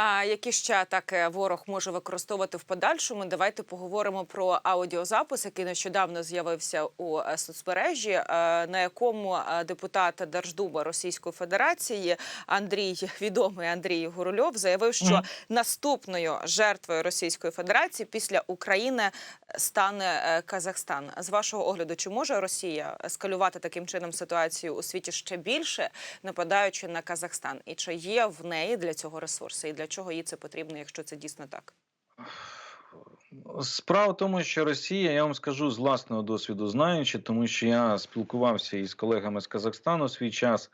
А які ще атаки ворог може використовувати в подальшому? Давайте поговоримо про аудіозапис, який нещодавно з'явився у е, соцмережі, е, на якому е, депутат Держдума Російської Федерації Андрій відомий Андрій Гурульов заявив, що наступною жертвою Російської Федерації після України стане Казахстан. З вашого огляду, чи може Росія ескалювати таким чином ситуацію у світі ще більше, нападаючи на Казахстан? І чи є в неї для цього ресурси? І для чого їй це потрібно, якщо це дійсно так? Справа в тому, що Росія, я вам скажу з власного досвіду, знаючи, тому що я спілкувався із колегами з Казахстану свій час.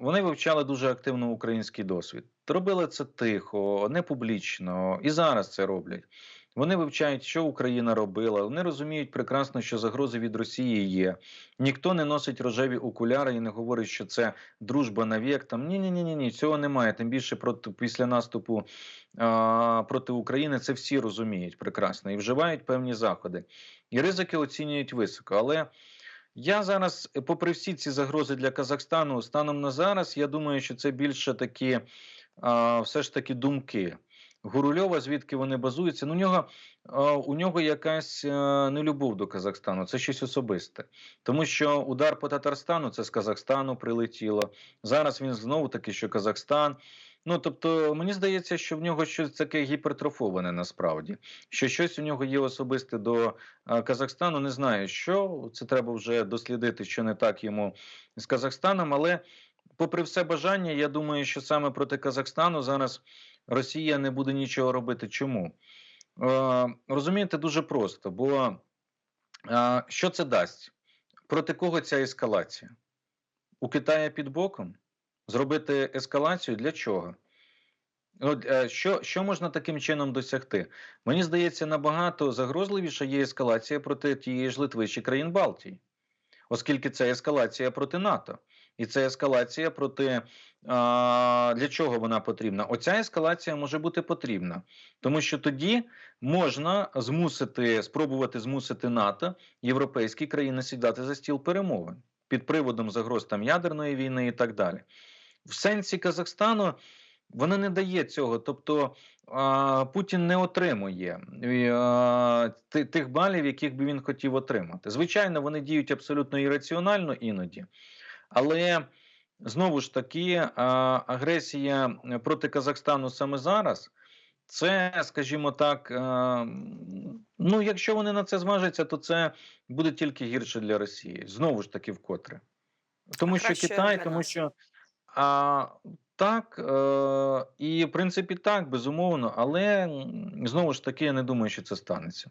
Вони вивчали дуже активно український досвід. Робили це тихо, не публічно, і зараз це роблять. Вони вивчають, що Україна робила. Вони розуміють прекрасно, що загрози від Росії є. Ніхто не носить рожеві окуляри і не говорить, що це дружба навік. Там ні, ні, ні, ні, цього немає. Тим більше проти після наступу а, проти України це всі розуміють прекрасно і вживають певні заходи. І ризики оцінюють високо. Але я зараз, попри всі ці загрози для Казахстану, станом на зараз, я думаю, що це більше такі а, все ж таки думки. Гурульова, звідки вони базуються? Ну, у нього у нього якась нелюбов до Казахстану, це щось особисте. Тому що удар по Татарстану це з Казахстану прилетіло. Зараз він знову таки, що Казахстан. Ну тобто, мені здається, що в нього щось таке гіпертрофоване насправді, що щось у нього є особисте до Казахстану. Не знаю, що це треба вже дослідити, що не так йому з Казахстаном. Але, попри все бажання, я думаю, що саме проти Казахстану зараз Росія не буде нічого робити. Чому? Е, розумієте, дуже просто, бо е, що це дасть? Проти кого ця ескалація? У Китая під боком? Зробити ескалацію для чого? От, е, що, що можна таким чином досягти? Мені здається, набагато загрозливіша є ескалація проти тієї ж Литви чи країн Балтії, оскільки це ескалація проти НАТО. І це ескалація проти а, для чого вона потрібна? Оця ескалація може бути потрібна, тому що тоді можна змусити, спробувати змусити НАТО, європейські країни сідати за стіл перемовин під приводом загроз там ядерної війни і так далі. В сенсі Казахстану вона не дає цього. Тобто Путін не отримує тих балів, яких би він хотів отримати. Звичайно, вони діють абсолютно ірраціонально іноді, але знову ж таки агресія проти Казахстану саме зараз. Це, скажімо так, е, ну якщо вони на це зважаться, то це буде тільки гірше для Росії. Знову ж таки, вкотре. Тому А що Китай, тому що а, так, е, і в принципі так, безумовно, але знову ж таки, я не думаю, що це станеться.